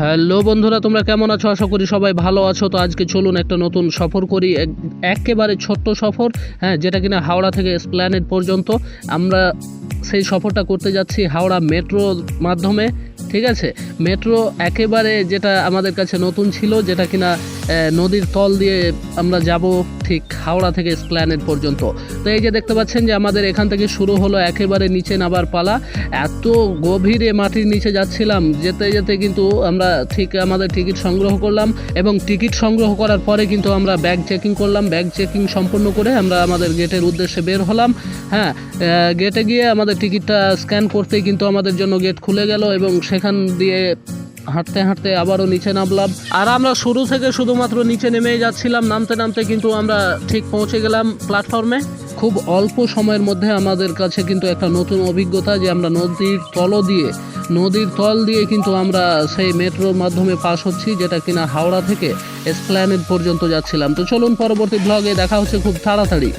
Hello বন্ধুরা, তোমরা কেমন আছো? আশা করি সবাই ভালো আছো। তো আজকে চলুন একটা নতুন সফর করি। একেবারে ছোট্ট সফর হ্যাঁ যেটা কিনা হাওড়া থেকে স্প্ল্যানেট পর্যন্ত। আমরা সেই সফরটা করতে যাচ্ছি হাওড়া মেট্রোর মাধ্যমে, ঠিক আছে? মেট্রো একেবারে যেটা আমাদের কাছে নতুন ছিল, যেটা কিনা নদীর তল দিয়ে আমরা যাব ঠিক হাওড়া থেকে স্প্ল্যানেট পর্যন্ত। তো এই যে দেখতে পাচ্ছেন যে আমাদের এখান থেকে শুরু হলো একেবারে নিচে নামার পালা। এত গভীরে মাটির নিচে যাচ্ছিলাম, যেতে যেতে কিন্তু আমরা ঠিক আমাদের টিকিট সংগ্রহ করলাম এবং টিকিট সংগ্রহ করার পরে কিন্তু আমরা ব্যাগ চেকিং করলাম। ব্যাগ চেকিং সম্পূর্ণ করে আমরা আমাদের গেটের উদ্দেশ্যে বের হলাম। হ্যাঁ গেটে গিয়ে আমাদের টিকিটটা স্ক্যান করতেই কিন্তু আমাদের জন্য গেট খুলে গেল এবং সেখান দিয়ে হাঁটতে হাঁটতে আবারও নিচে নামলাম। আর আমরা শুরু থেকে শুধুমাত্র নিচে নেমেই যাচ্ছিলাম, নামতে নামতে কিন্তু আমরা ঠিক পৌঁছে গেলাম প্ল্যাটফর্মে খুব অল্প সময়ের মধ্যে আমাদের কাছে কিন্তু একটা নতুন অভিজ্ঞতা যে আমরা নদীর তল দিয়ে, নদীর তল দিয়ে কিন্তু আমরা সেই মেট্রোর মাধ্যমে পাস হচ্ছি, যেটা কিনা হাওড়া থেকে এসপ্ল্যানেড পর্যন্ত যাচ্ছিলাম। তো চলুন পরবর্তী ব্লগে দেখা হচ্ছে খুব তাড়াতাড়ি।